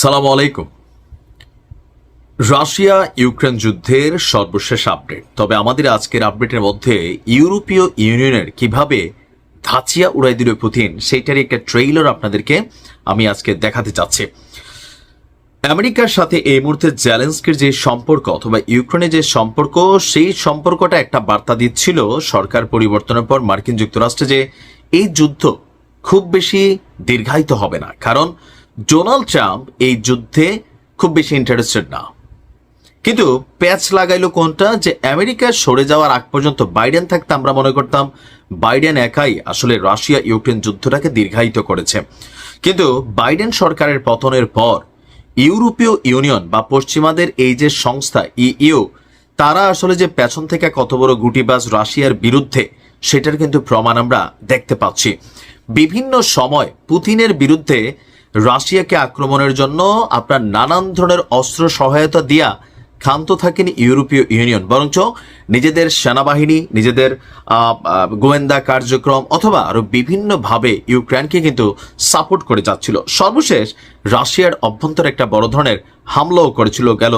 সালাম আলাইকুম। Russia Ukraine যুদ্ধের সর্বশেষ আপডেট। তবে আমাদের আজকের আপডেটের মধ্যে ইউরোপীয় ইউনিয়নের কীভাবে ধাচিয়া উড়াই দিল পুতিন, সেইটারই একটা ট্রেইলার আপনাদেরকে আমি আজকে দেখাতে চাচ্ছি। আমেরিকার সাথে এই মুহূর্তে জেলেন্সকির যে সম্পর্ক অথবা ইউক্রেনের যে সম্পর্ক, সেই সম্পর্কটা একটা বার্তা দিচ্ছিল সরকার পরিবর্তনের পর মার্কিন যুক্তরাষ্ট্রে যে এই যুদ্ধ খুব বেশি দীর্ঘায়িত হবে না। কারণ ডোনাল্ড ট্রাম্প এই যুদ্ধে খুব বেশি ইন্টারেস্টেড না। কিন্তু প্যাচ লাগাইলো কোনটা? যে আমেরিকা সরে যাওয়ার আগ পর্যন্ত বাইডেন থাকতে আমরা মনে করতাম, বাইডেন একাই আসলে রাশিয়া ইউক্রেন যুদ্ধটাকে দীর্ঘায়িত করেছে। কিন্তু বাইডেন সরকারের পতনের পর ইউরোপীয় ইউনিয়ন বা পশ্চিমাদের এই যে সংস্থা, ইইউ, তারা আসলে যে পেছন থেকে কত বড় গুটিবাজ রাশিয়ার বিরুদ্ধে, সেটার কিন্তু প্রমাণ আমরা দেখতে পাচ্ছি। বিভিন্ন সময় পুতিনের বিরুদ্ধে রাশিয়াকে আক্রমণের জন্য আপনার নানান ধরনের অস্ত্র সহায়তা দিয়া ক্ষান্ত থাকেন ইউরোপীয় ইউনিয়ন। বরঞ্চ নিজেদের সেনাবাহিনী, নিজেদের গোয়েন্দা কার্যক্রম অথবা আরও বিভিন্নভাবে ইউক্রেনকে কিন্তু সাপোর্ট করে যাচ্ছিল। সর্বশেষ রাশিয়ার অভ্যন্তরে একটা বড় ধরনের হামলাও করেছিল গেল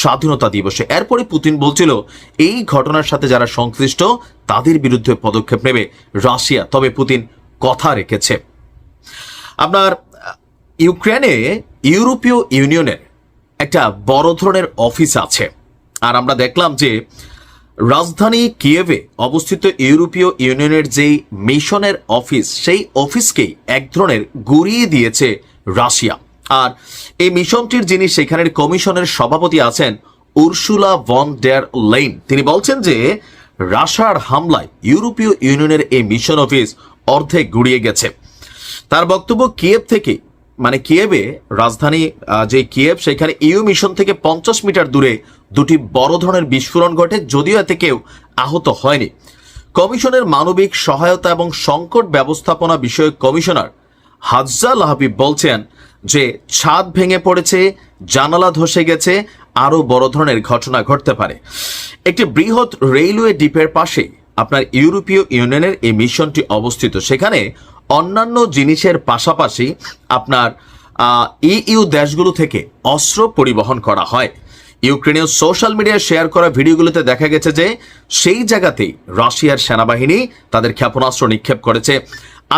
স্বাধীনতা দিবসে। এরপরে পুতিন বলছিল, এই ঘটনার সাথে যারা সংশ্লিষ্ট, তাদের বিরুদ্ধে পদক্ষেপ নেবে রাশিয়া। তবে পুতিন কথা রেখেছে। আপনার ইউক্রেনে ইউরোপীয় ইউনিয়নের একটা বড় ধরনের অফিস আছে। আর আমরা দেখলাম যে রাজধানী কিয়েভে অবস্থিত ইউরোপীয় ইউনিয়নের যেই মিশনের অফিস, সেই অফিসকেই এক ধরনের গুড়িয়ে দিয়েছে রাশিয়া। আর এই মিশনটির যিনি সেখানের কমিশনের সভাপতি আছেন, উর্সুলা ভন ডের লেইন, তিনি বলছেন যে রাশার হামলায় ইউরোপীয় ইউনিয়নের এই মিশন অফিস অর্ধেক গুড়িয়ে গেছে। তার বক্তব্য কিয়েভ থেকে মানে কিয়েবে রাজধানী যে কিয়েভ, সেখানে ইউ মিশন থেকে পঞ্চাশ মিটার দূরে দুটি বড় ধরনের বিস্ফোরণ ঘটে, যদিও এতে কেউ আহত হয়নি। কমিশনের মানবিক সহায়তা এবং সংকট ব্যবস্থাপনা বিষয়ক কমিশনার হাজ্জাল হাবিব বলছেন যে, ছাদ ভেঙে পড়েছে, জানালা ধসে গেছে, আরও বড় ধরনের ঘটনা ঘটতে পারে। একটি বৃহৎ রেলওয়ে ডিপের পাশে আপনার ইউরোপীয় ইউনিয়নের এই মিশনটি অবস্থিত। সেখানে অন্যান্য জিনিসের পাশাপাশি আপনার ইইউ দেশগুলো থেকে অস্ত্র পরিবহন করা হয়। ইউক্রেনীয় সোশ্যাল মিডিয়ায় শেয়ার করা ভিডিওগুলোতে দেখা গেছে যে, সেই জায়গাতেই রাশিয়ার সেনাবাহিনী তাদের ক্ষেপণাস্ত্র নিক্ষেপ করেছে।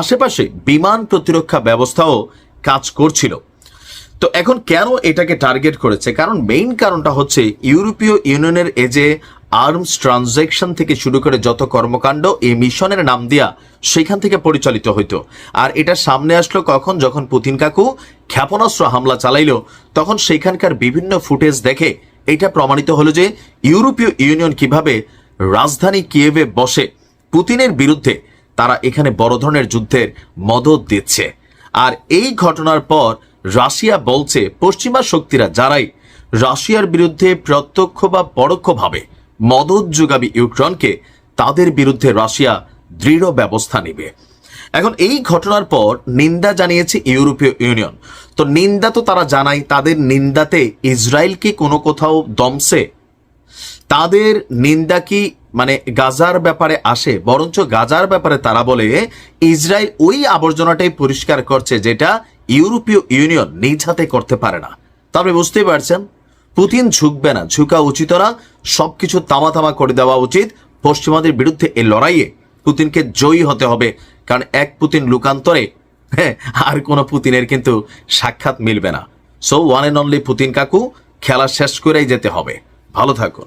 আশেপাশে বিমান প্রতিরক্ষা ব্যবস্থাও কাজ করছিল। তো এখন কেন এটাকে টার্গেট করেছে? কারণ মেইন কারণটা হচ্ছে ইউরোপীয় ইউনিয়নের এ যে আর্মস ট্রানজ্যাকশন থেকে শুরু করে যত কর্মকাণ্ড এই মিশনের নাম দিয়া সেখান থেকে পরিচালিত হইতো। আর এটা সামনে আসলো কখন? যখন পুতিন কাকু ক্ষেপণাস্ত্র হামলা চালাইলো, তখন সেখানকার বিভিন্ন ফুটেজ দেখে এটা প্রমাণিত হলো যে ইউরোপীয় ইউনিয়ন কীভাবে রাজধানী কিয়েভে বসে পুতিনের বিরুদ্ধে তারা এখানে বড় ধরনের যুদ্ধের মদত দিচ্ছে। আর এই ঘটনার পর রাশিয়া বলছে, পশ্চিমা শক্তিরা যারাই রাশিয়ার বিরুদ্ধে প্রত্যক্ষ বা পরোক্ষভাবে মদত যোগাবি ইউক্রেনকে, তাদের বিরুদ্ধে রাশিয়া দৃঢ় ব্যবস্থা নেবে। এখন এই ঘটনার পর নিন্দা জানিয়েছে ইউরোপীয় ইউনিয়ন। তো নিন্দা তো তারা জানায়, তাদের নিন্দাতে ইসরায়েল কি কোনো কোথাও দমছে? তাদের নিন্দা কি মানে গাজার ব্যাপারে আসে? বরঞ্চ গাজার ব্যাপারে তারা বলে, ইসরায়েল ওই আবর্জনাটাই পরিষ্কার করছে যেটা ইউরোপীয় ইউনিয়ন নিজ হাতে করতে পারে না। তবে বুঝতেই পারছেন? পুতিন ঝুঁকবে না, ঝুঁকা উচিত না সবকিছু তামা তামা করে দেওয়া উচিত। পশ্চিমাদের বিরুদ্ধে এই লড়াইয়ে পুতিনকে জয়ী হতে হবে, কারণ এক পুতিন লুকান্তরে হ্যাঁ আর কোনো পুতিনের কিন্তু সাক্ষাৎ মিলবে না। So one and only Putin কাকু, খেলা শেষ করেই যেতে হবে। ভালো থাকুন।